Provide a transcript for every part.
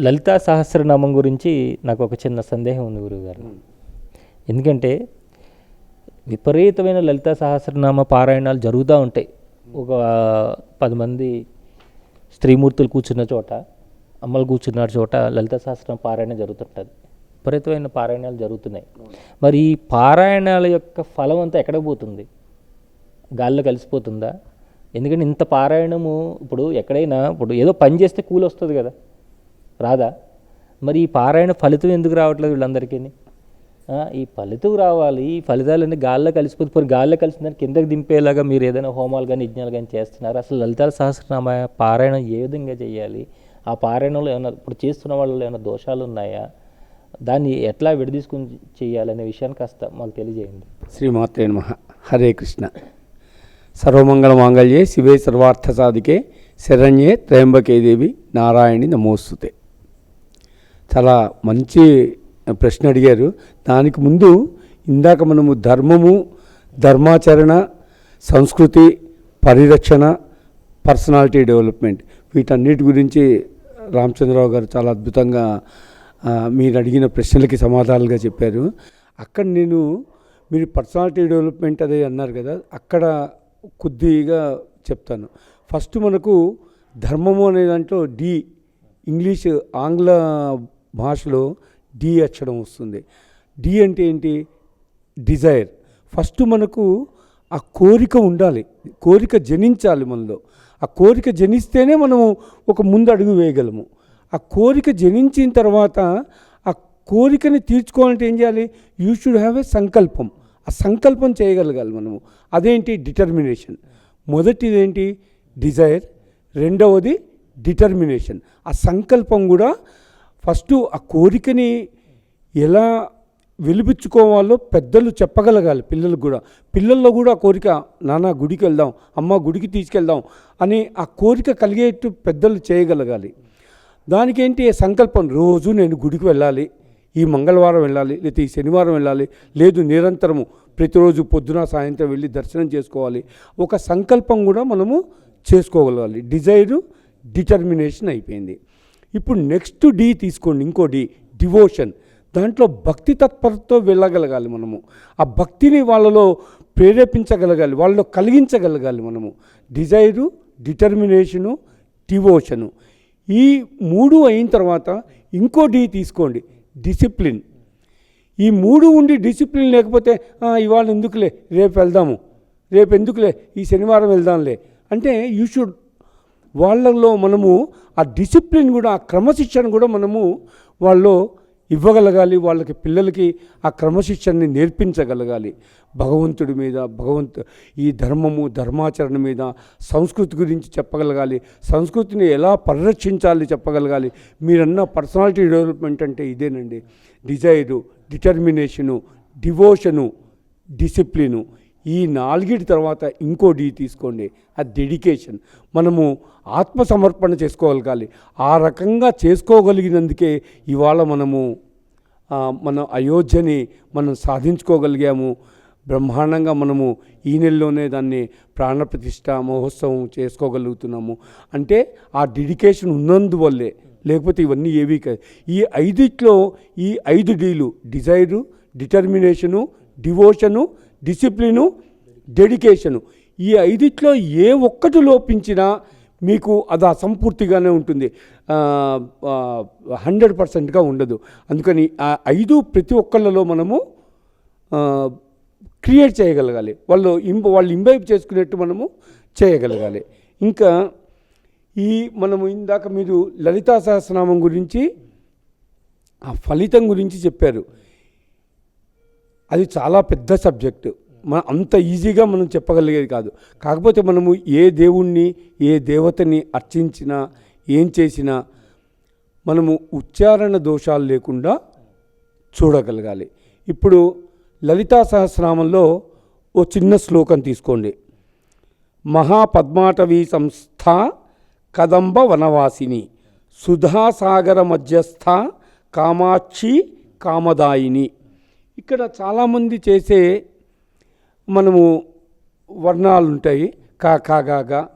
లలితా సహస్రనామం గురించి నాకు ఒక చిన్న సందేహం ఉంది గురువుగారు. ఎందుకంటే విపరీతమైన లలితా సహస్రనామ పారాయణాలు జరుగుతూ ఉంటాయి. ఒక పది మంది స్త్రీమూర్తులు కూర్చున్న చోట అమ్మలు కూర్చున్న చోట లలిత సహస్రనామ పారాయణ జరుగుతుంటుంది. విపరీతమైన పారాయణాలు జరుగుతున్నాయి. మరి ఈ పారాయణాల యొక్క ఫలం అంతా ఎక్కడికి పోతుంది? గాల్లో కలిసిపోతుందా? ఎందుకంటే ఇంత పారాయణము ఇప్పుడు ఎక్కడైనా ఇప్పుడు ఏదో పని చేస్తే కూలి వస్తుంది కదా. రాదా? మరి ఈ పారాయణ ఫలితం ఎందుకు రావట్లేదు వీళ్ళందరికీ? ఈ ఫలితం రావాలి. ఈ ఫలితాలన్నీ గాల్లో కలిసిపోతే పోయి గాల్లో కలిసిందని కిందకి దింపేలాగా మీరు ఏదైనా హోమాలు కానీ యజ్ఞాలు కానీ చేస్తున్నారు. అసలు లలితాల సహస్రనామ పారాయణం ఏ విధంగా చేయాలి? ఆ పారాయణంలో ఏమైనా ఇప్పుడు చేస్తున్న వాళ్ళలో ఏమైనా దోషాలు ఉన్నాయా? దాన్ని ఎట్లా విడదీసుకుని చేయాలనే విషయాన్ని కాస్త మాకు తెలియజేయండి. శ్రీమాత్రే నమ. హరే కృష్ణ. సర్వమంగళ మాంగళ్యే శివే సర్వార్థ సాధికే శరణ్యే త్రయంబకే దేవి నారాయణి నమోస్తుతే. చాలా మంచి ప్రశ్న అడిగారు. దానికి ముందు ఇందాక మనము ధర్మము ధర్మాచరణ సంస్కృతి పరిరక్షణ పర్సనాలిటీ డెవలప్మెంట్ వీటన్నిటి గురించి రామచంద్రరావు గారు చాలా అద్భుతంగా మీరు అడిగిన ప్రశ్నలకి సమాధానాలుగా చెప్పారు. అక్కడ నేను మీరు పర్సనాలిటీ డెవలప్మెంట్ అదే అన్నారు కదా అక్కడ కొద్దిగా చెప్తాను. ఫస్ట్ మనకు ధర్మము అనే దాంట్లో డి ఇంగ్లీష్ ఆంగ్ల భాషలో డి అక్షరం వస్తుంది. డి అంటే ఏంటి? డిజైర్. ఫస్ట్ మనకు ఆ కోరిక ఉండాలి. కోరిక జనించాలి మనలో. ఆ కోరిక జనిస్తేనే మనము ఒక ముందు అడుగు వేయగలము. ఆ కోరిక జనించిన తర్వాత ఆ కోరికని తీర్చుకోవాలంటే ఏం చేయాలి? యూ షుడ్ హ్యావ్ ఏ సంకల్పం. ఆ సంకల్పం చేయగలగాలి మనము. అదేంటి? డిటర్మినేషన్. మొదటిది ఏంటి? డిజైర్. రెండవది డిటర్మినేషన్. ఆ సంకల్పం కూడా ఫస్ట్ ఆ కోరికని ఎలా వెలిపించుకోవాలో పెద్దలు చెప్పగలగాలి పిల్లలకు కూడా. పిల్లల్లో కూడా కోరిక నాన్న గుడికి వెళ్దాం అమ్మ గుడికి తీసుకెళ్దాం అని ఆ కోరిక కలిగేట్టు పెద్దలు చేయగలగాలి. దానికేంటి సంకల్పం? రోజు నేను గుడికి వెళ్ళాలి ఈ మంగళవారం వెళ్ళాలి లేకపోతే ఈ శనివారం వెళ్ళాలి లేదు నిరంతరము ప్రతిరోజు పొద్దున సాయంత్రం వెళ్ళి దర్శనం చేసుకోవాలి. ఒక సంకల్పం కూడా మనము చేసుకోగలగాలి. డిజైరు డిటర్మినేషన్ అయిపోయింది. ఇప్పుడు నెక్స్ట్ డి తీసుకోండి ఇంకో డి డివోషన్ దాంట్లో భక్తి తత్పరతో వెళ్ళగలగాలి మనము. ఆ భక్తిని వాళ్ళలో ప్రేరేపించగలగాలి వాళ్ళలో కలిగించగలగాలి మనము. డిజైరు డిటర్మినేషను డివోషను ఈ మూడు అయిన తర్వాత ఇంకో డి తీసుకోండి డిసిప్లిన్ ఈ మూడు ఉండి డిసిప్లిన్ లేకపోతే ఇవాళ ఎందుకులే రేపు వెళ్దాము. రేపు ఎందుకులే ఈ శనివారం వెళ్దాంలే. అంటే యూ షుడ్ వాళ్ళల్లో మనము ఆ డిసిప్లిన్ కూడా ఆ క్రమశిక్షణ కూడా మనము వాళ్ళు ఇవ్వగలగాలి. వాళ్ళకి పిల్లలకి ఆ క్రమశిక్షణని నేర్పించగలగాలి. భగవంతుడి మీద భగవంతు ఈ ధర్మము ధర్మాచరణ మీద సంస్కృతి గురించి చెప్పగలగాలి. సంస్కృతిని ఎలా పరిరక్షించాలి చెప్పగలగాలి. మీరన్న పర్సనాలిటీ డెవలప్మెంట్ అంటే ఇదేనండి. డిజైరు డిటర్మినేషను డివోషను డిసిప్లిను ఈ నాలుగిటి తర్వాత ఇంకో డి తీసుకోండి. ఆ డెడికేషన్. మనము ఆత్మసమర్పణ చేసుకోగలగాలి. ఆ రకంగా చేసుకోగలిగినందుకే ఇవాళ మనము మన అయోధ్యని మనం సాధించుకోగలిగాము. బ్రహ్మాండంగా మనము ఈ నెలలోనే దాన్ని ప్రాణప్రతిష్ట మహోత్సవం చేసుకోగలుగుతున్నాము. అంటే ఆ డెడికేషన్ ఉన్నందువల్లే లేకపోతే ఇవన్నీ ఏవి కాదు. ఈ ఐదిట్లో ఈ ఐదు deal desire determination devotion discipline dedication. ఈ ఐదిట్లో ఏ ఒక్కటి లోపించినా మీకు అది అసంపూర్తిగానే ఉంటుంది. హండ్రెడ్ పర్సెంట్గా ఉండదు. అందుకని ఆ ఐదు ప్రతి ఒక్కళ్ళలో మనము క్రియేట్ చేయగలగాలి. వాళ్ళు ఇంబ వాళ్ళు ఇంబైబ్ చేసుకునేట్టు మనము చేయగలగాలి. ఇంకా ఈ మనము ఇందాక మీరు లలితా సహస్రనామం గురించి ఆ ఫలితం గురించి చెప్పారు. అది చాలా పెద్ద సబ్జెక్టు. మన అంత ఈజీగా మనం చెప్పగలిగేది కాదు. కాకపోతే మనము ఏ దేవుణ్ణి ఏ దేవతని అర్చించినా ఏం చేసినా మనము ఉచ్చారణ దోషాలు లేకుండా చూడగలగాలి. ఇప్పుడు లలితా సహస్రామంలో ఓ చిన్న శ్లోకం తీసుకోండి. మహాపద్మాటవీ సంస్థ కదంబ వనవాసిని సుధాసాగర మధ్యస్థ కామాక్షి కామదాయిని. ఇక్కడ చాలామంది చేసే మనము వర్ణాలు ఉంటాయి కా కా గా గా.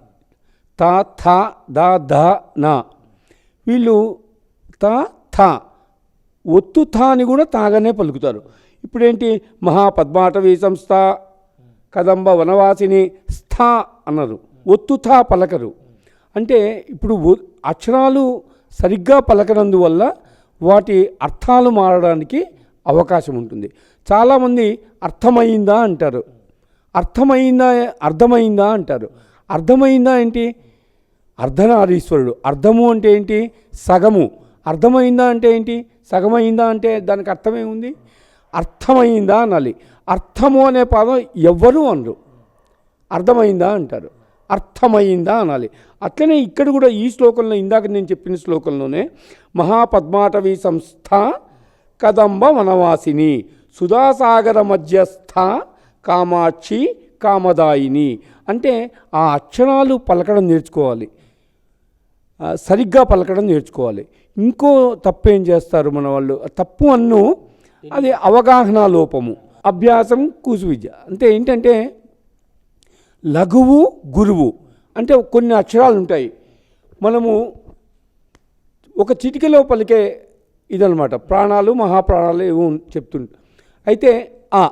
తా థా దా ధ నా. వీళ్ళు తా థ. ఒత్తు థా అని కూడా తాగానే పలుకుతారు. ఇప్పుడేంటి? మహాపద్మాటవీ సంస్థ కదంబ వనవాసిని స్థా అన్నారు. ఒత్తు థా పలకరు. అంటే ఇప్పుడు అక్షరాలు సరిగ్గా పలకనందువల్ల వాటి అర్థాలు మారడానికి అవకాశం ఉంటుంది. చాలామంది అర్థమైందా అంటారు. అర్థమైందా అర్థమైందా అంటారు. అర్థమైందా ఏంటి? అర్ధనారీశ్వరుడు. అర్థము అంటే ఏంటి? సగము. అర్థమైందా అంటే ఏంటి? సగమైందా అంటే దానికి అర్థమేముంది అర్థమైందా అనాలి. అర్థము అనే పదం ఎవ్వరూ అనరు. అర్థమైందా అంటారు. అర్థమైందా అనాలి. అట్లనే ఇక్కడ కూడా ఈ శ్లోకంలో ఇందాక నేను చెప్పిన శ్లోకంలోనే మహాపద్మాటవీ సంస్థ కదంబ వనవాసిని సుధాసాగర మధ్యస్థ కామాక్షి కామదాయిని. అంటే ఆ అక్షరాలు పలకడం నేర్చుకోవాలి. సరిగ్గా పలకడం నేర్చుకోవాలి. ఇంకో తప్పు ఏం చేస్తారు మన వాళ్ళు? తప్పు అన్ను అది అవగాహన లోపము. అభ్యాసం కూసు విద్య. అంటే ఏంటంటే లఘువు గురువు. అంటే కొన్ని అక్షరాలు ఉంటాయి. మనము ఒక చిటికలో పలికే ఇదనమాట ప్రాణాలు మహాప్రాణాలు ఏమో చెప్తుంట. అయితే ఆ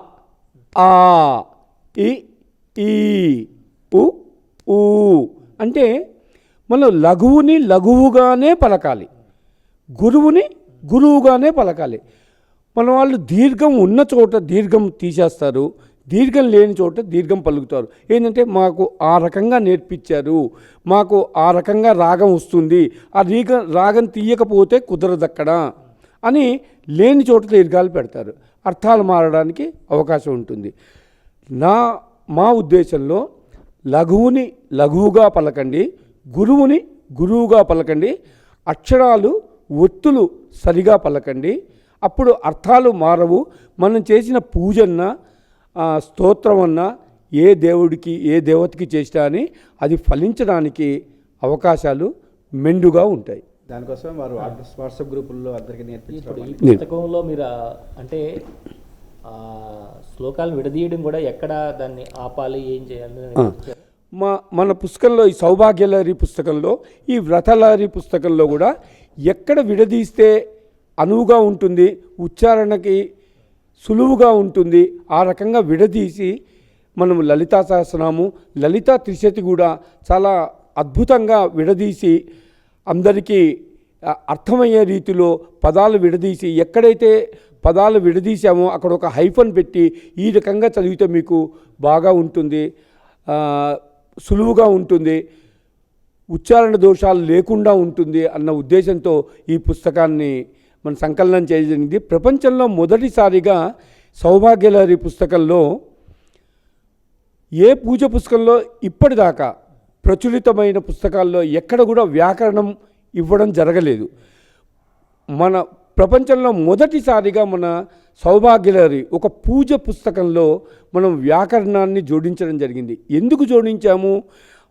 ఆ ఈ ఈ ఉ ఊ అంటే మనం లఘువుని లఘువుగానే పలకాలి. గురువుని గురువుగానే పలకాలి. మన వాళ్ళు దీర్ఘం ఉన్న చోట దీర్ఘం తీసేస్తారు. దీర్ఘం లేని చోట దీర్ఘం పలుకుతారు. ఏంటంటే మాకు ఆ రకంగా నేర్పించారు. మాకు ఆ రకంగా రాగం వస్తుంది. ఆ రీగ రాగం తీయకపోతే కుదరదక్కడ. అని లేని చోట దీర్ఘాలు పెడతారు. అర్థాలు మారడానికి అవకాశం ఉంటుంది. నా మా ఉద్దేశంలో లఘువుని లఘువుగా పలకండి గురువుని గురువుగా పలకండి అక్షరాలు ఒత్తులు సరిగా పలకండి. అప్పుడు అర్థాలు మారవు. మనం చేసిన పూజన్న ఆ, స్తోత్రం అన్నా ఏ దేవుడికి ఏ దేవతకి చేసినా అని అది ఫలించడానికి అవకాశాలు మెండుగా ఉంటాయి. దానికోసం వారు వాట్సాప్ గ్రూపుల్లో అందరికీ నేర్పించడం ఈ పుస్తకంలో మీరు అంటే ఆ శ్లోకాలను విడదీయడం కూడా ఎక్కడ దాన్ని ఆపాలి ఏం చేయాలి. మా మన పుస్తకంలో ఈ సౌభాగ్యలహరి పుస్తకంలో ఈ వ్రతలహరి పుస్తకంలో కూడా ఎక్కడ విడదీస్తే అనువుగా ఉంటుంది ఉచ్చారణకి సులువుగా ఉంటుంది ఆ రకంగా విడదీసి మనం లలితా సహస్రనాము లలితా త్రిశతి కూడా చాలా అద్భుతంగా విడదీసి అందరికీ అర్థమయ్యే రీతిలో పదాలు విడదీసి ఎక్కడైతే పదాలు విడదీసామో అక్కడ ఒక హైఫన్ పెట్టి ఈ రకంగా చదివితే మీకు బాగా ఉంటుంది. సులువుగా ఉంటుంది. ఉచ్చారణ దోషాలు లేకుండా ఉంటుంది అన్న ఉద్దేశంతో ఈ పుస్తకాన్ని మనం సంకలనం చేయజరిగింది ప్రపంచంలో మొదటిసారిగా సౌభాగ్యలహరి పుస్తకంలో ఏ పూజ పుస్తకంలో ఇప్పటిదాకా ప్రచురితమైన పుస్తకాల్లో ఎక్కడ కూడా వ్యాకరణం ఇవ్వడం జరగలేదు. మన ప్రపంచంలో మొదటిసారిగా మన సౌభాగ్యలహరి ఒక పూజ పుస్తకంలో మనం వ్యాకరణాన్ని జోడించడం జరిగింది. ఎందుకు జోడించాము?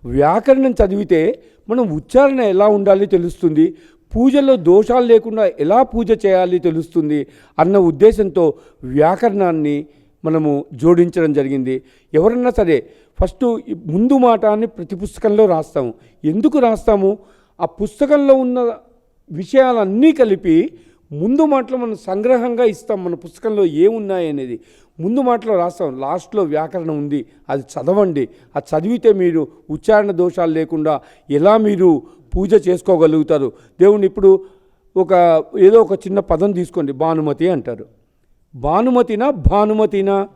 వ్యాకరణం చదివితే మనం ఉచ్చారణ ఎలా ఉండాలి తెలుస్తుంది? పూజలో దోషాలు లేకుండా ఎలా పూజ చేయాలి తెలుస్తుంది? అన్న ఉద్దేశంతో వ్యాకరణాన్ని మనము జోడించడం జరిగింది. ఎవరన్నా సరే ఫస్ట్ ముందు మాట అని ప్రతి పుస్తకంలో రాస్తాము. ఎందుకు రాస్తాము? ఆ పుస్తకంలో ఉన్న విషయాలన్నీ కలిపి ముందు మాటలో మనం సంగ్రహంగా ఇస్తాం. మన పుస్తకంలో ఏమున్నాయి అనేది ముందు మాటలో రాస్తాం. లాస్ట్లో వ్యాకరణం ఉంది. అది చదవండి. అది చదివితే మీరు ఉచ్చారణ దోషాలు లేకుండా ఎలా మీరు పూజ చేసుకోగలుగుతారు? దేవుని ఇప్పుడు ఒక ఏదో ఒక చిన్న పదం తీసుకోండి. భానుమతి అంటారు. భానుమతినా భానుమతినా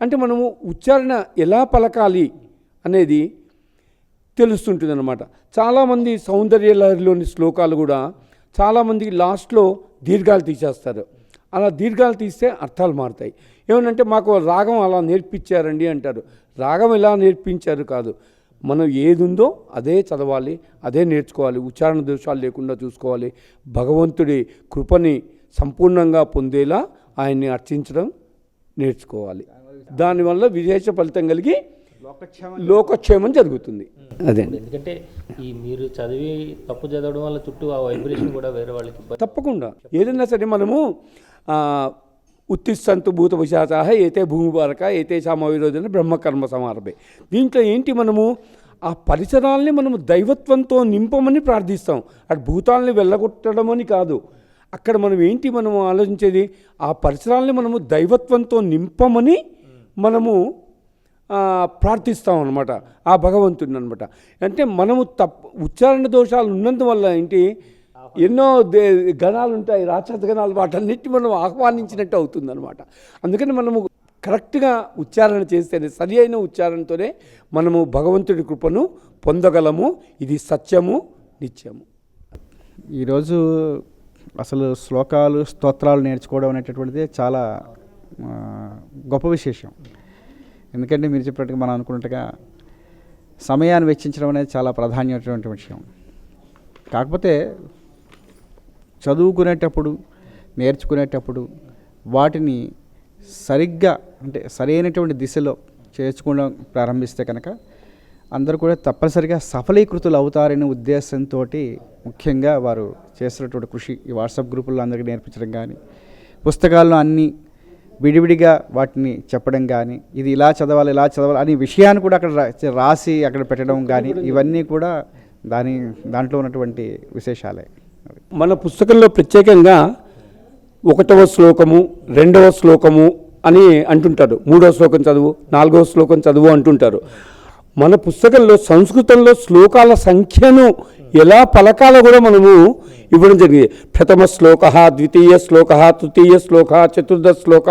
అంటే మనము ఉచ్చారణ ఎలా పలకాలి అనేది తెలుస్తుంటుంది అనమాట చాలామంది సౌందర్య లహరిలోని శ్లోకాలు కూడా చాలామందికి లాస్ట్లో దీర్ఘాలు తీసేస్తారు. అలా దీర్ఘాలు తీస్తే అర్థాలు మారుతాయి. ఏమనంటే మాకు రాగం అలా నేర్పించారండి అంటారు. రాగం ఎలా నేర్పించారు కాదు. మనం ఏది ఉందో అదే చదవాలి అదే నేర్చుకోవాలి. ఉచ్చారణ దోషాలు లేకుండా చూసుకోవాలి. భగవంతుడి కృపని సంపూర్ణంగా పొందేలా ఆయన్ని అర్చించడం నేర్చుకోవాలి. దానివల్ల విశేష ఫలితం కలిగి లోకక్షేమం లోకక్షేమం జరుగుతుంది. అదే. ఎందుకంటే ఈ మీరు చదివి తప్పు చదవడం వల్ల చుట్టూ ఆ వైబ్రేషన్ కూడా వేరే వాళ్ళకి తప్పకుండా. ఏదైనా సరే మనము ఆ, ఉత్తిష్టంతు భూత విశాచాహ ఏతే భూమి పారక ఏతే సామవిరోధన బ్రహ్మకర్మ సమారభే. దీంట్లో ఏంటి మనము ఆ పరిసరాల్ని మనము దైవత్వంతో నింపమని ప్రార్థిస్తాం. అటు భూతాల్ని వెళ్ళగొట్టడం అని కాదు. అక్కడ మనం ఏంటి మనం ఆలోచించేది? ఆ పరిసరాలని మనము దైవత్వంతో నింపమని మనము ప్రార్థిస్తాం అనమాట ఆ భగవంతుడిని అనమాట అంటే మనము తప్ ఉచ్చారణ దోషాలు ఉన్నందువల్ల ఏంటి? ఎన్నో దే గణాలు ఉంటాయి రాక్షస గణాలు వాటన్నిటి మనం ఆహ్వానించినట్టు అవుతుంది అనమాట అందుకని మనము కరెక్ట్గా ఉచ్చారణ చేస్తేనే సరి అయిన ఉచ్చారణతోనే మనము భగవంతుడి కృపను పొందగలము. ఇది సత్యము నిత్యము. ఈరోజు అసలు శ్లోకాలు స్తోత్రాలు నేర్చుకోవడం అనేటటువంటిది చాలా గొప్ప విశేషం. ఎందుకంటే మీరు చెప్పినట్టుగా మనం అనుకున్నట్టుగా సమయాన్ని వెచ్చించడం అనేది చాలా ప్రాధాన్యమైనటువంటి విషయం. కాకపోతే చదువుకునేటప్పుడు నేర్చుకునేటప్పుడు వాటిని సరిగ్గా అంటే సరైనటువంటి దిశలో చేర్చుకోవడం ప్రారంభిస్తే కనుక అందరూ కూడా తప్పనిసరిగా సఫలీకృతులు అవుతారనే ఉద్దేశంతో ముఖ్యంగా వారు చేసినటువంటి కృషి ఈ వాట్సాప్ గ్రూపుల్లో అందరికీ నేర్పించడం కానీ పుస్తకాల్లో అన్నీ విడివిడిగా వాటిని చెప్పడం కానీ ఇది ఇలా చదవాలి ఇలా చదవాలి అనే విషయాన్ని కూడా అక్కడ రాసి అక్కడ పెట్టడం కానీ ఇవన్నీ కూడా దాని దాంట్లో ఉన్నటువంటి విశేషాలే. మన పుస్తకంలో ప్రత్యేకంగా ఒకటవ శ్లోకము రెండవ శ్లోకము అని అంటుంటారు. మూడవ శ్లోకం చదువు నాలుగవ శ్లోకం చదువు అంటుంటారు. మన పుస్తకంలో సంస్కృతంలో శ్లోకాల సంఖ్యను ఎలా పలకాలో కూడా మనము ఇవ్వడం జరిగింది. ప్రథమ శ్లోక ద్వితీయ శ్లోక తృతీయ శ్లోక చతుర్థ శ్లోక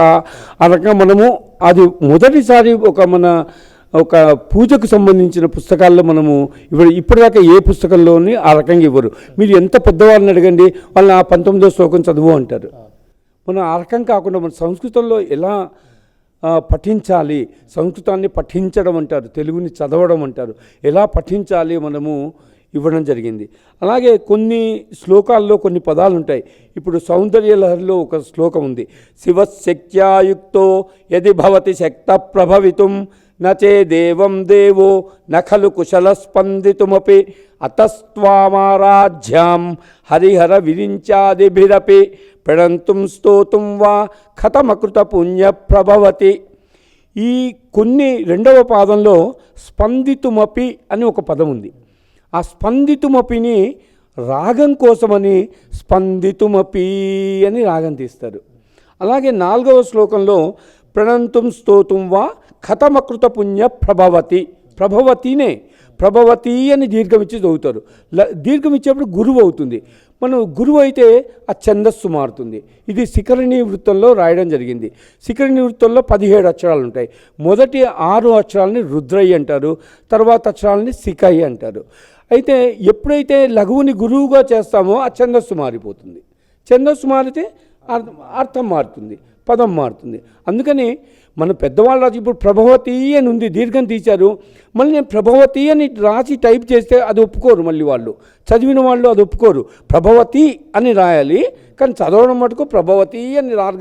ఆ రకంగా మనము అది మొదటిసారి ఒక మన ఒక పూజకు సంబంధించిన పుస్తకాల్లో మనము ఇప్పుడు ఇప్పటిదాకా ఏ పుస్తకంలోని ఆ రకంగా ఇవ్వరు. మీరు ఎంత పెద్దవాళ్ళని అడగండి వాళ్ళని ఆ పంతొమ్మిదో శ్లోకం చదువు అంటారు. మనం ఆ రకం కాకుండా మన సంస్కృతంలో ఎలా పఠించాలి. సంస్కృతాన్ని పఠించడం అంటారు తెలుగుని చదవడం అంటారు. ఎలా పఠించాలి మనము? ఇవ్వడం జరిగింది. అలాగే కొన్ని శ్లోకాల్లో కొన్ని పదాలు ఉంటాయి ఇప్పుడు సౌందర్య లహరిలో ఒక శ్లోకం ఉంది. శివశక్త్యాయుక్తో యది భవతి శక్త ప్రభవితం నచే దేవం దేవో నఖలు కుశల స్పందితుమపి హరిహర విరించాదిభిరపి ప్రణంతుం స్తోతుం వా కథమకృత పుణ్య ప్రభవతి. ఈ కొన్ని రెండవ పాదంలో స్పందితుమపి అని ఒక పదం ఉంది. ఆ స్పందితుమపిని రాగం కోసమని స్పందితుమపి అని రాగం తీస్తారు. అలాగే నాలుగవ శ్లోకంలో ప్రణంతుం స్తోతుం వా కథమకృత పుణ్య ప్రభవతి. ప్రభవతినే ప్రభవతి అని దీర్ఘం ఇచ్చి చదువుతారు. దీర్ఘం ఇచ్చేప్పుడు గురువు అవుతుంది. మనం గురువు అయితే ఆ ఛందస్సు మారుతుంది. ఇది శిఖరిణి వృత్తంలో రాయడం జరిగింది. శిఖరిణి వృత్తంలో పదిహేడు అక్షరాలు ఉంటాయి. మొదటి ఆరు అక్షరాలని రుద్రయ్య అంటారు. తర్వాత అక్షరాలని శిఖయ్య అంటారు. అయితే ఎప్పుడైతే లఘువుని గురువుగా చేస్తామో ఆ ఛందస్సు మారిపోతుంది. ఛందస్సు మారితే అర్థం అర్థం మారుతుంది పదం మారుతుంది. అందుకని మన పెద్దవాళ్ళు రాసి ఇప్పుడు ప్రభవతి అని ఉంది దీర్ఘం తీశారు. మళ్ళీ నేను ప్రభవతి అని రాసి టైప్ చేస్తే అది ఒప్పుకోరు మళ్ళీ వాళ్ళు. చదివిన వాళ్ళు అది ఒప్పుకోరు. ప్రభవతి అని రాయాలి కానీ చదవడం మటుకు ప్రభవతి అని రా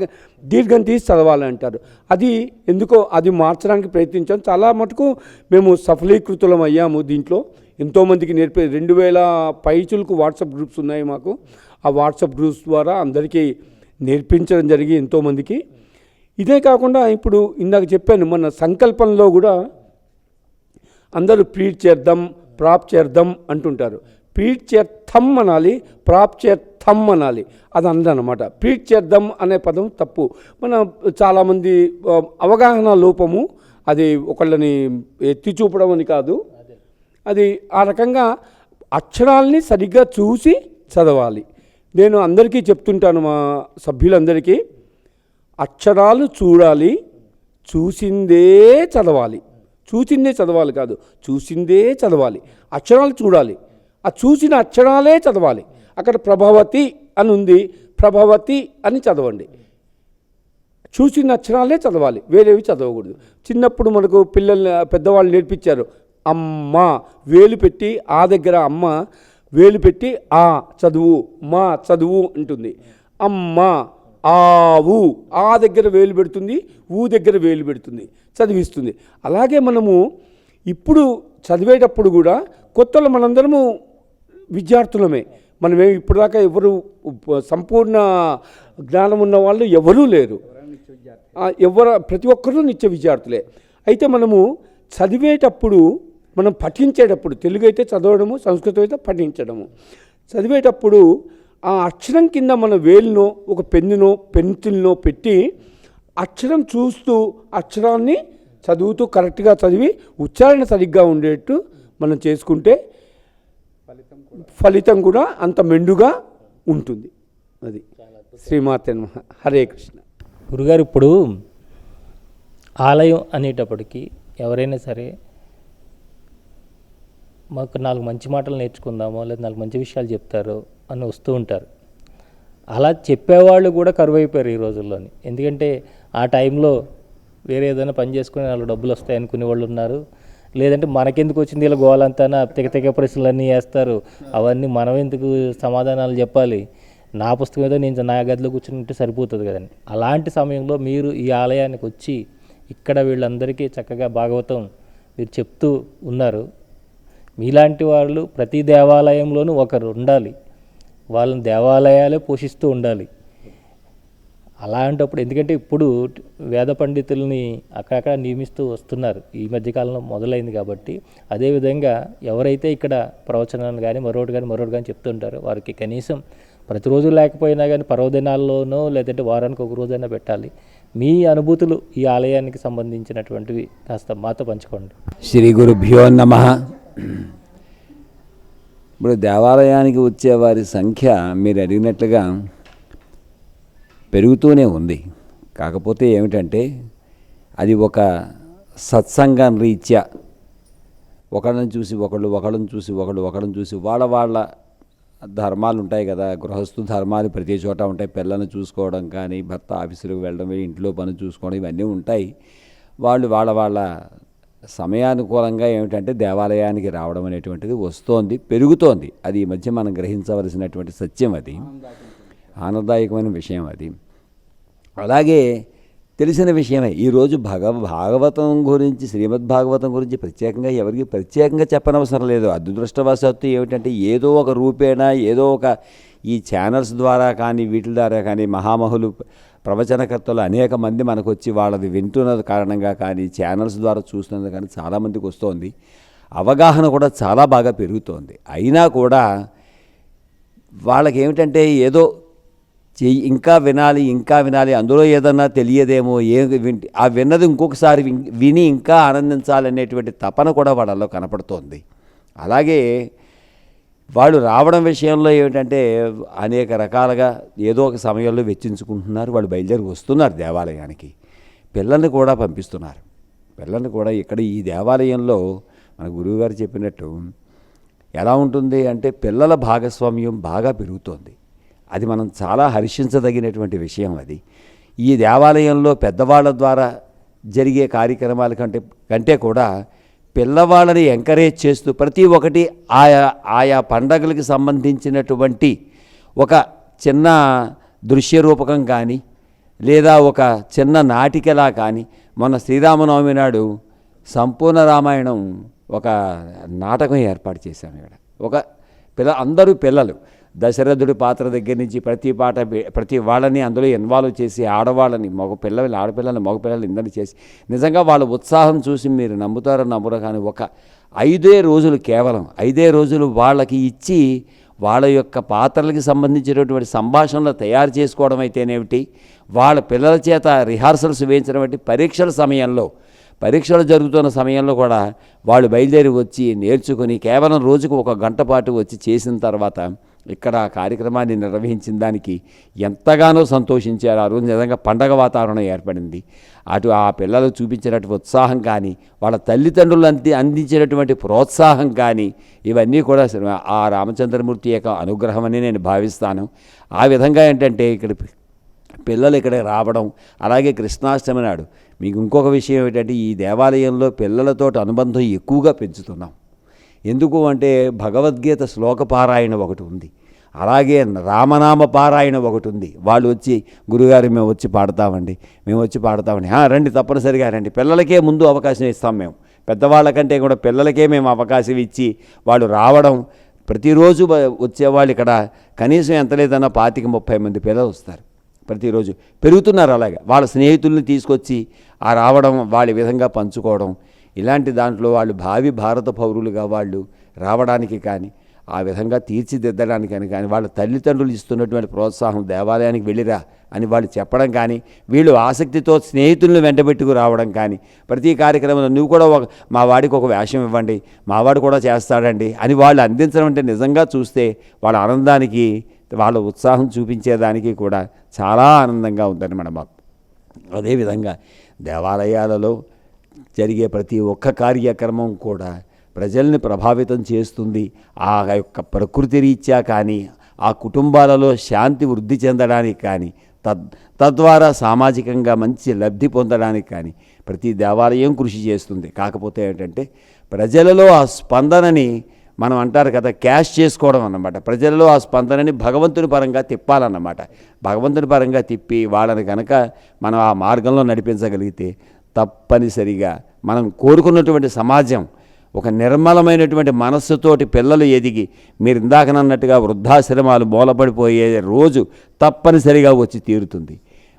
దీర్ఘం తీసి చదవాలి అంటారు. అది ఎందుకో అది మార్చడానికి ప్రయత్నించాం. చాలా మటుకు మేము సఫలీకృతులం అయ్యాము దీంట్లో. ఎంతోమందికి నేర్పే రెండు వేల పైచులకు వాట్సాప్ గ్రూప్స్ ఉన్నాయి మాకు. ఆ వాట్సాప్ గ్రూప్స్ ద్వారా అందరికీ నేర్పించడం జరిగి ఎంతోమందికి ఇదే కాకుండా ఇప్పుడు ఇందాక చెప్పాను మన సంకల్పంలో కూడా అందరూ ప్రీట్ చేద్దాం ప్రాప్ చేద్దాం అంటుంటారు. ప్రీట్ చేర్థం అనాలి ప్రాప్ చేర్థం అనాలి. అది అందనమాట. ప్రీట్ చేద్దాం అనే పదం తప్పు. మన చాలామంది అవగాహన లోపము అది ఒకళ్ళని ఎత్తి చూపడం అని కాదు. అది ఆ రకంగా అక్షరాల్ని సరిగ్గా చూసి చదవాలి. నేను అందరికీ చెప్తుంటాను మా సభ్యులందరికీ అక్షరాలు చూడాలి చూసిందే చదవాలి. చూసిందే చదవాలి కాదు చూసిందే చదవాలి. అక్షరాలు చూడాలి. ఆ చూసిన అక్షరాలే చదవాలి. అక్కడ ప్రభావతి అని ఉంది ప్రభావతి అని చదవండి. చూసిన అక్షరాలే చదవాలి వేరేవి చదవకూడదు. చిన్నప్పుడు మనకు పిల్లల్ని పెద్దవాళ్ళు నేర్పించారు అమ్మ వేలు పెట్టి ఆ దగ్గర అమ్మ వేలు పెట్టి ఆ చదువు మా చదువు అంటుంది. అమ్మ ఆవు ఆ దగ్గర వేలు పెడుతుంది ఊ దగ్గర వేలు పెడుతుంది చదివిస్తుంది. అలాగే మనము ఇప్పుడు చదివేటప్పుడు కూడా కొత్తలో మనందరము విద్యార్థులమే. మనమే ఇప్పటిదాకా ఎవరు సంపూర్ణ జ్ఞానం ఉన్న వాళ్ళు ఎవరూ లేరు. ఎవరు ప్రతి ఒక్కరూ నిత్య విద్యార్థులే. అయితే మనము చదివేటప్పుడు మనం పఠించేటప్పుడు తెలుగు అయితే చదవడము సంస్కృతం అయితే పఠించడము. చదివేటప్పుడు ఆ అక్షరం కింద మన వేలునో ఒక పెన్నునో పెన్సిల్నో పెట్టి అక్షరం చూస్తూ అక్షరాన్ని చదువుతూ కరెక్ట్గా చదివి ఉచ్చారణ సరిగ్గా ఉండేట్టు మనం చేసుకుంటే ఫలితం కూడా అంత మెండుగా ఉంటుంది. అది శ్రీమాతే. హరే కృష్ణ. గురుగారు ఇప్పుడు ఆలయం అనేటప్పటికి ఎవరైనా సరే మాకు నాలుగు మంచి మాటలు నేర్చుకుందామో లేదా నాలుగు మంచి విషయాలు చెప్తారు అని వస్తూ ఉంటారు. అలా చెప్పేవాళ్ళు కూడా కరువు అయిపోయారు ఈ రోజుల్లోని. ఎందుకంటే ఆ టైంలో వేరే ఏదైనా పని చేసుకుని వాళ్ళు డబ్బులు వస్తాయి అనుకునే వాళ్ళు ఉన్నారు. లేదంటే మనకెందుకు వచ్చింది ఇలా గోలంతా తెగ తెగ ప్రశ్నలన్నీ వేస్తారు. అవన్నీ మనం ఎందుకు సమాధానాలు చెప్పాలి? నా పుస్తకం ఏదో నేను నా గదిలో కూర్చుని ఉంటే సరిపోతుంది కదండి. అలాంటి సమయంలో మీరు ఈ ఆలయానికి వచ్చి ఇక్కడ వీళ్ళందరికీ చక్కగా భాగవతం మీరు చెప్తూ ఉన్నారు. మీలాంటి వాళ్ళు ప్రతి దేవాలయంలోనూ ఒకరు ఉండాలి. వాళ్ళని దేవాలయాలే పోషిస్తూ ఉండాలి. అలాంటప్పుడు ఎందుకంటే ఇప్పుడు వేద పండితుల్ని అక్కడక్కడ నియమిస్తూ వస్తున్నారు. ఈ మధ్యకాలంలో మొదలైంది కాబట్టి అదేవిధంగా ఎవరైతే ఇక్కడ ప్రవచనాన్ని కానీ మరొకటి కానీ మరొకటి కానీ చెప్తుంటారో వారికి కనీసం ప్రతిరోజు లేకపోయినా కానీ పర్వదినాల్లోనో లేదంటే వారానికి ఒక రోజైనా పెట్టాలి. మీ అనుభూతులు ఈ ఆలయానికి సంబంధించినటువంటివి కాస్త మాతో పంచుకోండి. శ్రీ గురుభ్యో నమ. ఇప్పుడు దేవాలయానికి వచ్చే వారి సంఖ్య మీరు అడిగినట్లుగా పెరుగుతూనే ఉంది. కాకపోతే ఏమిటంటే అది ఒక సత్సంగం రీత్యా. ఒకళ్ళని చూసి ఒకళ్ళు ఒకళ్ళని చూసి ఒకళ్ళు ఒకళ్ళని చూసి వాళ్ళ వాళ్ళ ధర్మాలు ఉంటాయి కదా. గృహస్థు ధర్మాలు ప్రతి చోట ఉంటాయి. పిల్లల్ని చూసుకోవడం కానీ భర్త ఆఫీసులకు వెళ్ళడం ఇంట్లో పని చూసుకోవడం ఇవన్నీ ఉంటాయి. వాళ్ళు వాళ్ళ వాళ్ళ సమయానుకూలంగా ఏమిటంటే దేవాలయానికి రావడం అనేటువంటిది వస్తోంది పెరుగుతోంది. అది ఈ మధ్య మనం గ్రహించవలసినటువంటి సత్యం అది. ఆనందదాయకమైన విషయం అది. అలాగే తెలిసిన విషయమే ఈరోజు భగవ భాగవతం గురించి శ్రీమద్ భాగవతం గురించి ప్రత్యేకంగా ఎవరికి ప్రత్యేకంగా చెప్పనవసరం లేదు. అదృష్టవశాత్తు ఏమిటంటే ఏదో ఒక రూపేణ ఏదో ఒక ఈ ఛానల్స్ ద్వారా కానీ వీటి ద్వారా కానీ మహామహులు ప్రవచనకర్తలు అనేక మంది మనకు వచ్చి వాళ్ళది వింటున్నది కారణంగా కానీ ఛానల్స్ ద్వారా చూస్తున్నది కానీ చాలామందికి వస్తోంది. అవగాహన కూడా చాలా బాగా పెరుగుతోంది. అయినా కూడా వాళ్ళకి ఏమిటంటే ఏదో చెయ్యి ఇంకా వినాలి ఇంకా వినాలి అందులో ఏదన్నా తెలియదేమో ఏ వింటి ఆ విన్నది ఇంకొకసారి విని ఇంకా ఆనందించాలనేటువంటి తపన కూడా వాళ్ళలో కనపడుతోంది. అలాగే వాళ్ళు రావడం విషయంలో ఏమిటంటే అనేక రకాలుగా ఏదో ఒక సమయంలో వెచ్చించుకుంటున్నారు వాళ్ళు బయలుదేరి వస్తున్నారు దేవాలయానికి. పిల్లల్ని కూడా పంపిస్తున్నారు. పిల్లల్ని కూడా ఇక్కడ ఈ దేవాలయంలో మన గురువుగారు చెప్పినట్టు ఎలా ఉంటుంది అంటే పిల్లల భాగస్వామ్యం బాగా పెరుగుతోంది. అది మనం చాలా హర్షించదగినటువంటి విషయం అది. ఈ దేవాలయంలో పెద్దవాళ్ళ ద్వారా జరిగే కార్యక్రమాల కంటే కంటే కూడా పిల్లవాళ్ళని ఎంకరేజ్ చేస్తూ ప్రతి ఒక్కటి ఆయా ఆయా పండగలకు సంబంధించినటువంటి ఒక చిన్న దృశ్య రూపకం కానీ లేదా ఒక చిన్న నాటికలా కానీ మొన్న శ్రీరామనవమి నాడు సంపూర్ణ రామాయణం ఒక నాటకం ఏర్పాటు చేశాను ఇక్కడ. ఒక పిల్ల అందరూ పిల్లలు. దశరథుడి పాత్ర దగ్గర నుంచి ప్రతి పాట ప్రతి వాళ్ళని అందులో ఇన్వాల్వ్ చేసి ఆడవాళ్ళని మగ పిల్లలు ఆడపిల్లల్ని మగపిల్లలు ఇందరిని చేసి నిజంగా వాళ్ళ ఉత్సాహం చూసి మీరు నమ్ముతారో నమ్మరు కానీ ఒక ఐదే రోజులు కేవలం ఐదే రోజులు వాళ్ళకి ఇచ్చి వాళ్ళ యొక్క పాత్రలకి సంబంధించినటువంటి సంభాషణలు తయారు చేసుకోవడం అయితేనేమిటి వాళ్ళ పిల్లల చేత రిహార్సల్స్ వేయించడం వంటి పరీక్షల సమయంలో పరీక్షలు జరుగుతున్న సమయంలో కూడా వాళ్ళు బయలుదేరి వచ్చి నేర్చుకుని కేవలం రోజుకు ఒక గంట పాటు వచ్చి చేసిన తర్వాత ఇక్కడ ఆ కార్యక్రమాన్ని నిర్వహించిన దానికి ఎంతగానో సంతోషించారు. ఆ రోజు నిజంగా పండగ వాతావరణం ఏర్పడింది. అటు ఆ పిల్లలు చూపించినటువంటి ఉత్సాహం కానీ వాళ్ళ తల్లిదండ్రులు అంది అందించినటువంటి ప్రోత్సాహం కానీ ఇవన్నీ కూడా ఆ రామచంద్రమూర్తి యొక్క అనుగ్రహం అని నేను భావిస్తాను. ఆ విధంగా ఏంటంటే ఇక్కడ పిల్లలు ఇక్కడికి రావడం అలాగే కృష్ణాష్టమి నాడు మీకు ఇంకొక విషయం ఏమిటంటే ఈ దేవాలయంలో పిల్లలతో అనుబంధం ఎక్కువగా పెంచుతున్నాం. ఎందుకు అంటే భగవద్గీత శ్లోక పారాయణ ఒకటి ఉంది. అలాగే రామనామ పారాయణ ఒకటి ఉంది. వాళ్ళు వచ్చి గురుగారు మేము వచ్చి పాడతామండి. మేము వచ్చి పాడతామండి. రండి తప్పనిసరిగా రండి. పిల్లలకే ముందు అవకాశం ఇస్తాం మేము. పెద్దవాళ్ళకంటే కూడా పిల్లలకే మేము అవకాశం ఇచ్చి వాళ్ళు రావడం ప్రతిరోజు వచ్చేవాళ్ళు ఇక్కడ కనీసం ఎంత లేదన్నా పాతిక ముప్పై మంది పిల్లలు వస్తారు. ప్రతిరోజు పెరుగుతున్నారు అలాగే. వాళ్ళ స్నేహితుల్ని తీసుకొచ్చి ఆ రావడం వాళ్ళ విధంగా పంచుకోవడం ఇలాంటి దాంట్లో వాళ్ళు భావి భారత పౌరులుగా వాళ్ళు రావడానికి కానీ ఆ విధంగా తీర్చిదిద్దడానికి అని కానీ వాళ్ళ తల్లిదండ్రులు ఇస్తున్నటువంటి ప్రోత్సాహం దేవాలయానికి వెళ్ళిరా అని వాళ్ళు చెప్పడం కానీ వీళ్ళు ఆసక్తితో స్నేహితులను వెంటబెట్టుకు రావడం కానీ ప్రతి కార్యక్రమంలో నువ్వు కూడా ఒక మా వాడికి ఒక వేషం ఇవ్వండి మా వాడు కూడా చేస్తాడండి అని వాళ్ళు అందించడం అంటే నిజంగా చూస్తే వాళ్ళ ఆనందానికి వాళ్ళ ఉత్సాహం చూపించేదానికి కూడా చాలా ఆనందంగా ఉందన్నమాట మాకు. అదేవిధంగా దేవాలయాలలో జరిగే ప్రతి ఒక్క కార్యక్రమం కూడా ప్రజల్ని ప్రభావితం చేస్తుంది. ఆ యొక్క ప్రకృతి రీత్యా కానీ ఆ కుటుంబాలలో శాంతి వృద్ధి చెందడానికి కానీ తద్ తద్వారా సామాజికంగా మంచి లబ్ధి పొందడానికి కానీ ప్రతి దేవాలయం కృషి చేస్తుంది. కాకపోతే ఏంటంటే ప్రజలలో ఆ స్పందనని మనం అంటారు కదా క్యాష్ చేసుకోవడం అన్నమాట. ప్రజలలో ఆ స్పందనని భగవంతుని పరంగా తిప్పాలన్నమాట. భగవంతుని పరంగా తిప్పి వాళ్ళని కనుక మనం ఆ మార్గంలో నడిపించగలిగితే తప్పనిసరిగా మనం కోరుకున్నటువంటి సమాజం ఒక నిర్మలమైనటువంటి మనస్సుతోటి పిల్లలు ఎదిగి మీరు ఇందాకనన్నట్టుగా వృద్ధాశ్రమాలు మూలపడిపోయే రోజు తప్పనిసరిగా వచ్చి తీరుతుంది.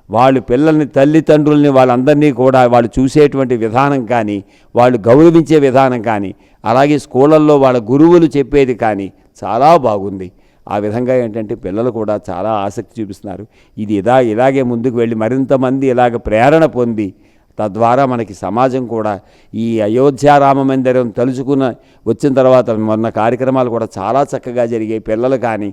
వాళ్ళు పిల్లల్ని తల్లిదండ్రుల్ని వాళ్ళందరినీ కూడా వాళ్ళు చూసేటువంటి విధానం కానీ వాళ్ళు గౌరవించే విధానం కానీ అలాగే స్కూళ్ళల్లో వాళ్ళ గురువులు చెప్పేది కానీ చాలా బాగుంది. ఆ విధంగా ఏంటంటే పిల్లలు కూడా చాలా ఆసక్తి చూపిస్తున్నారు. ఇది ఇలా ఇలాగే ముందుకు వెళ్ళి మరింతమంది ఇలాగ ప్రేరణ పొంది తద్వారా మనకి సమాజం కూడా ఈ అయోధ్య రామ మందిరం తలుచుకున్న వచ్చిన తర్వాత మొన్న కార్యక్రమాలు కూడా చాలా చక్కగా జరిగాయి. పిల్లలు కానీ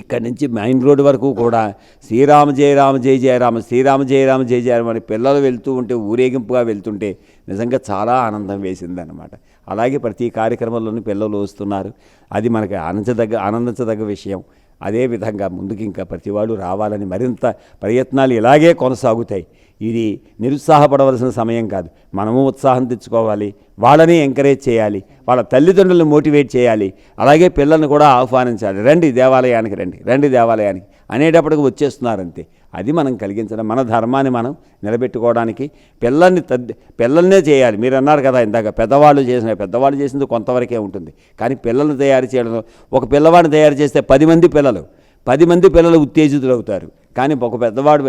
ఇక్కడి నుంచి మెయిన్ రోడ్ వరకు కూడా శ్రీరామ జయ రామ జయ జయ రామ శ్రీరామ జయ రామ జయ జయ అని పిల్లలు వెళ్తూ ఉంటే ఊరేగింపుగా వెళ్తుంటే నిజంగా చాలా ఆనందం వేసిందనమాట అలాగే ప్రతి కార్యక్రమంలోనూ పిల్లలు వస్తున్నారు. అది మనకి ఆనందదగ్గ ఆనందించదగ్గ విషయం. అదేవిధంగా ముందుకు ఇంకా ప్రతివాడు రావాలని మరింత ప్రయత్నాలు ఇలాగే కొనసాగుతాయి. ఇది నిరుత్సాహపడవలసిన సమయం కాదు. మనము ఉత్సాహం తెచ్చుకోవాలి. వాళ్ళని ఎంకరేజ్ చేయాలి. వాళ్ళ తల్లిదండ్రులను మోటివేట్ చేయాలి. అలాగే పిల్లల్ని కూడా ఆహ్వానించాలి. రండి దేవాలయానికి రండి. రండి దేవాలయానికి. అనేటప్పటికి వచ్చేస్తున్నారంతే. అది మనం కలిగించడం మన ధర్మాన్ని మనం నిలబెట్టుకోవడానికి పిల్లల్ని తద్ది పిల్లల్నే చేయాలి. మీరు అన్నారు కదా ఇందాక పెద్దవాళ్ళు చేసిన పెద్దవాళ్ళు చేసింది కొంతవరకే ఉంటుంది. కానీ పిల్లల్ని తయారు చేయడం ఒక పిల్లవాడిని తయారు చేస్తే పది మంది పిల్లలు పది మంది పిల్లలు ఉత్తేజితులు అవుతారు కానీ ఒక పెద్దవాడు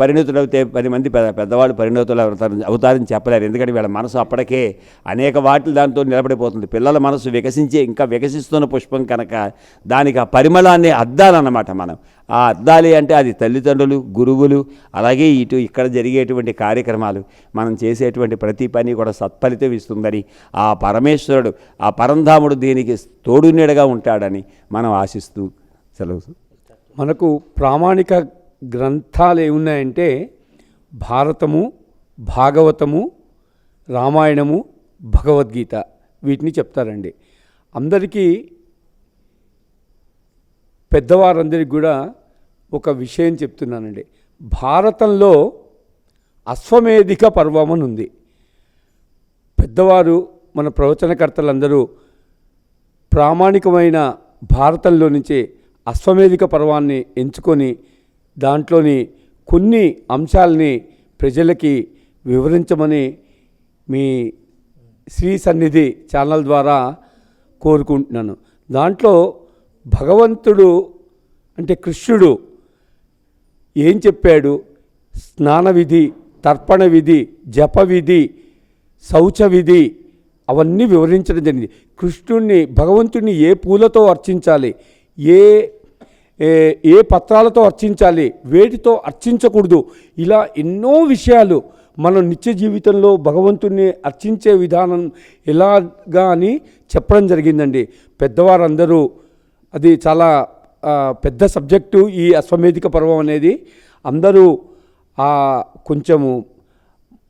పరిణితులు అయితే పది మంది పెద్ద పెద్దవాడు పరిణితులు అవుతారు అవుతారని చెప్పలేరు. ఎందుకంటే వీళ్ళ మనసు అప్పటికే అనేక వాటి దాంతో నిలబడిపోతుంది. పిల్లల మనసు వికసించే ఇంకా వికసిస్తున్న పుష్పం కనుక దానికి ఆ పరిమళాన్ని అద్దాలన్నమాట మనం. ఆ అద్దాలి అంటే అది తల్లిదండ్రులు గురువులు అలాగే ఇటు ఇక్కడ జరిగేటువంటి కార్యక్రమాలు. మనం చేసేటువంటి ప్రతి పని కూడా సత్ఫలితం ఇస్తుందని ఆ పరమేశ్వరుడు ఆ పరంధాముడు దీనికి తోడు నీడగా ఉంటాడని మనం ఆశిస్తూ సెలవు. మనకు ప్రామాణిక గ్రంథాలు ఏమున్నాయంటే భారతము భాగవతము రామాయణము భగవద్గీత వీటిని చెప్తారండి. అందరికీ పెద్దవారందరికీ కూడా ఒక విషయం చెప్తున్నానండి. భారతంలో అశ్వమేధిక పర్వం అని ఉంది. పెద్దవారు మన ప్రవచనకర్తలందరూ ప్రామాణికమైన భారతంలో నుంచే అశ్వమేధిక పర్వాన్ని ఎంచుకొని దాంట్లోని కొన్ని అంశాలని ప్రజలకి వివరించమని మీ శ్రీ సన్నిధి ఛానల్ ద్వారా కోరుకుంటున్నాను. దాంట్లో భగవంతుడు అంటే కృష్ణుడు ఏం చెప్పాడు? స్నాన విధి తర్పణ విధి జప విధి శౌచ విధి అవన్నీ వివరించడం జరిగింది. కృష్ణుణ్ణి భగవంతుణ్ణి ఏ పూలతో అర్చించాలి? ఏ ఏ ఏ పత్రాలతో అర్చించాలి వేటితో అర్చించకూడదు. ఇలా ఎన్నో విషయాలు మనం నిత్య జీవితంలో భగవంతుణ్ణి అర్చించే విధానం ఎలాగా అని చెప్పడం జరిగిందండి. పెద్దవారందరూ అది చాలా పెద్ద సబ్జెక్టు ఈ అశ్వమేధిక పర్వం అనేది. అందరూ కొంచెము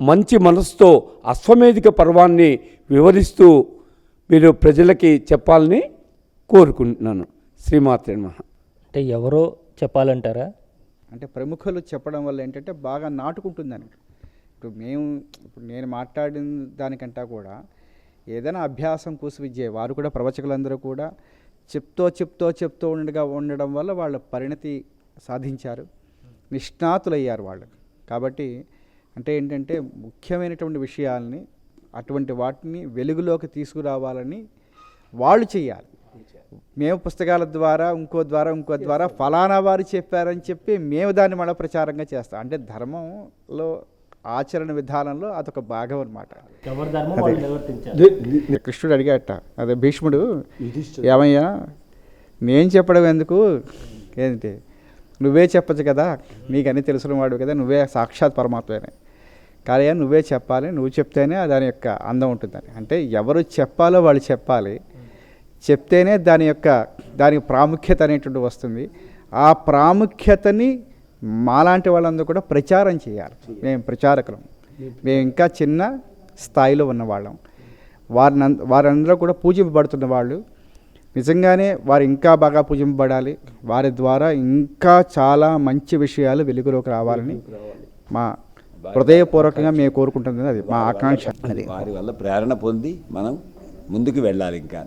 మంచి మనసుతో అశ్వమేధిక పర్వాన్ని వివరిస్తూ మీరు ప్రజలకి చెప్పాలని కోరుకుంటున్నాను. శ్రీమాత్రే మహా అంటే ఎవరో చెప్పాలంటారా? అంటే ప్రముఖులు చెప్పడం వల్ల ఏంటంటే బాగా నాటుకుంటుందని. ఇప్పుడు మేము ఇప్పుడు నేను మాట్లాడిన దానికంటా కూడా ఏదైనా అభ్యాసం కూసి విద్య వారు కూడా ప్రవచకులందరూ కూడా చెప్తూ చెప్తూ చెప్తూ ఉండగా ఉండడం వల్ల వాళ్ళ పరిణతి సాధించారు. నిష్ణాతులయ్యారు వాళ్ళు. కాబట్టి అంటే ఏంటంటే ముఖ్యమైనటువంటి విషయాల్ని అటువంటి వాటిని వెలుగులోకి తీసుకురావాలని వాళ్ళు చేయాలి మేము పుస్తకాల ద్వారా ఇంకో ద్వారా ఇంకో ద్వారా ఫలానా వారు చెప్పారని చెప్పి మేము దాన్ని మళ్ళీ ప్రచారంగా చేస్తాం. అంటే ధర్మంలో ఆచరణ విధానంలో అదొక భాగం అనమాట కృష్ణుడు అడిగాట అదే భీష్ముడు ఏమయ్యా నేను చెప్పడం ఎందుకు? ఏంటి? నువ్వే చెప్పచ్చు కదా నీకు అన్నీ తెలిసిన వాడు కదా నువ్వే సాక్షాత్ పరమాత్మనే. కానీ నువ్వే చెప్పాలి నువ్వు చెప్తేనే దాని యొక్క అందం ఉంటుందని. అంటే ఎవరు చెప్పాలో వాళ్ళు చెప్పాలి చెప్తేనే దాని యొక్క దానికి ప్రాముఖ్యత అనేటువంటి వస్తుంది. ఆ ప్రాముఖ్యతని మాలాంటి వాళ్ళందరూ కూడా ప్రచారం చేయాలి. మేము ప్రచారకులం. మేము ఇంకా చిన్న స్థాయిలో ఉన్నవాళ్ళం. వారిని వారందరూ కూడా పూజింపబడుతున్న వాళ్ళు. నిజంగానే వారు ఇంకా బాగా పూజింపబడాలి. వారి ద్వారా ఇంకా చాలా మంచి విషయాలు వెలుగులోకి రావాలని మా హృదయపూర్వకంగా మేము కోరుకుంటుంది అది మా ఆకాంక్ష. వారి వల్ల ప్రేరణ పొంది మనం ముందుకు వెళ్ళాలి ఇంకా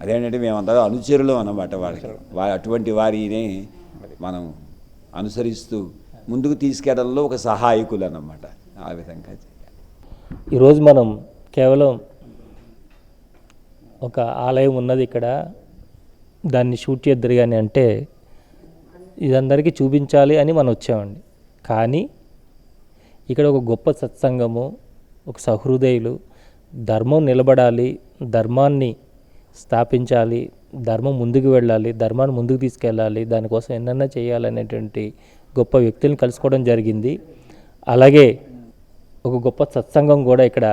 అదేంటంటే మేమంతా అనుచరులు అన్నమాట వారికి వా అటువంటి వారిని మనం అనుసరిస్తూ ముందుకు తీసుకెళ్ళడంలో ఒక సహాయకులు అన్నమాట ఆ విధంగా చేయాలి. ఈరోజు మనం కేవలం ఒక ఆలయం ఉన్నది ఇక్కడ. దాన్ని షూట్ చేద్దరు కానీ అంటే ఇదందరికీ చూపించాలి అని మనం వచ్చామండి. కానీ ఇక్కడ ఒక గొప్ప సత్సంగము ఒక సహృదయులు ధర్మం నిలబడాలి ధర్మాన్ని స్థాపించాలి ధర్మం ముందుకు వెళ్ళాలి ధర్మాన్ని ముందుకు తీసుకెళ్ళాలి దానికోసం ఎన్నన్నా చేయాలనేటువంటి గొప్ప వ్యక్తులను కలుసుకోవడం జరిగింది. అలాగే ఒక గొప్ప సత్సంగం కూడా ఇక్కడ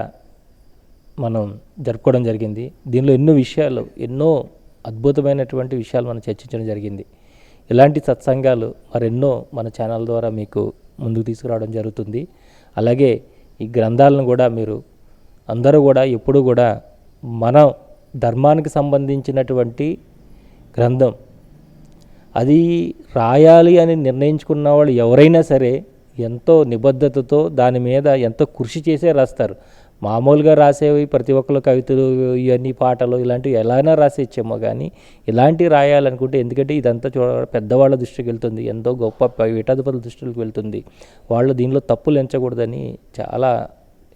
మనం జరుపుకోవడం జరిగింది. దీనిలో ఎన్నో విషయాలు ఎన్నో అద్భుతమైనటువంటి విషయాలు మనం చర్చించడం జరిగింది. ఇలాంటి సత్సంగాలు మరెన్నో మన ఛానల్ ద్వారా మీకు ముందుకు తీసుకురావడం జరుగుతుంది. అలాగే ఈ గ్రంథాలను కూడా మీరు అందరూ కూడా ఎప్పుడూ కూడా మనం ధర్మానికి సంబంధించినటువంటి గ్రంథం. అది రాయాలి అని నిర్ణయించుకున్న వాళ్ళు ఎవరైనా సరే ఎంతో నిబద్ధతతో దాని మీద ఎంతో కృషి చేసే రాస్తారు. మామూలుగా రాసేవి ప్రతి ఒక్కరు కవితలు ఇవన్నీ పాటలు ఇలాంటివి ఎలాగైనా రాసేచ్చేమో కానీ ఇలాంటివి రాయాలనుకుంటే ఎందుకంటే ఇదంతా చూడ పెద్దవాళ్ళ దృష్టికి వెళ్తుంది ఎంతో గొప్ప ప- దృష్టికి వెళ్తుంది. వాళ్ళు దీనిలో తప్పులు ఎంచకూడదని చాలా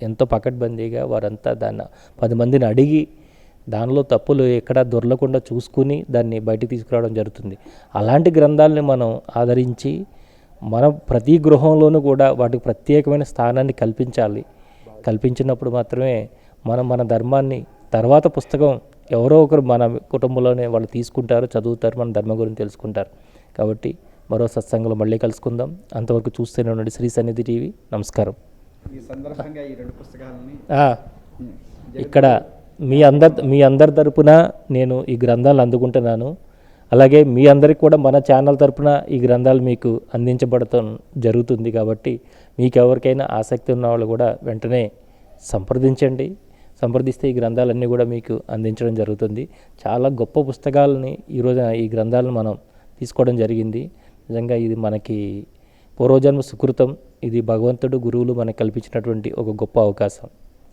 ఎంతో పకడ్బందీగా వారంతా దాన్ని పది మందిని అడిగి దానిలో తప్పులు ఎక్కడ దొరలకుండా చూసుకుని దాన్ని బయటికి తీసుకురావడం జరుగుతుంది. అలాంటి గ్రంథాలని మనం ఆదరించి మన ప్రతి గృహంలోనూ కూడా వాటికి ప్రత్యేకమైన స్థానాన్ని కల్పించాలి. కల్పించినప్పుడు మాత్రమే మనం మన ధర్మాన్ని తర్వాత పుస్తకం ఎవరో ఒకరు మన కుటుంబంలోనే వాళ్ళు తీసుకుంటారు చదువుతారు మన ధర్మం గురించి తెలుసుకుంటారు. కాబట్టి మరో సత్సంగంలో మళ్ళీ కలుసుకుందాం. అంతవరకు చూస్తూనే ఉండండి శ్రీ సన్నిధి టీవీ. నమస్కారం. ఈ సందర్భంగా ఈ రెండు పుస్తకాలని ఇక్కడ మీ అందరి మీ అందరి తరపున నేను ఈ గ్రంథాలు అందుకుంటున్నాను. అలాగే మీ అందరికి కూడా మన ఛానల్ తరపున ఈ గ్రంథాలు మీకు అందించబడటం జరుగుతుంది కాబట్టి మీకు ఎవరికైనా ఆసక్తి ఉన్న వాళ్ళు కూడా వెంటనే సంప్రదించండి. సంప్రదిస్తే ఈ గ్రంథాలన్నీ కూడా మీకు అందించడం జరుగుతుంది. చాలా గొప్ప పుస్తకాలని ఈరోజు ఈ గ్రంథాలను మనం తీసుకోవడం జరిగింది. నిజంగా ఇది మనకి పూర్వజన్మ సుకృతం. ఇది భగవంతుడు గురువులు మనకు కల్పించినటువంటి ఒక గొప్ప అవకాశం.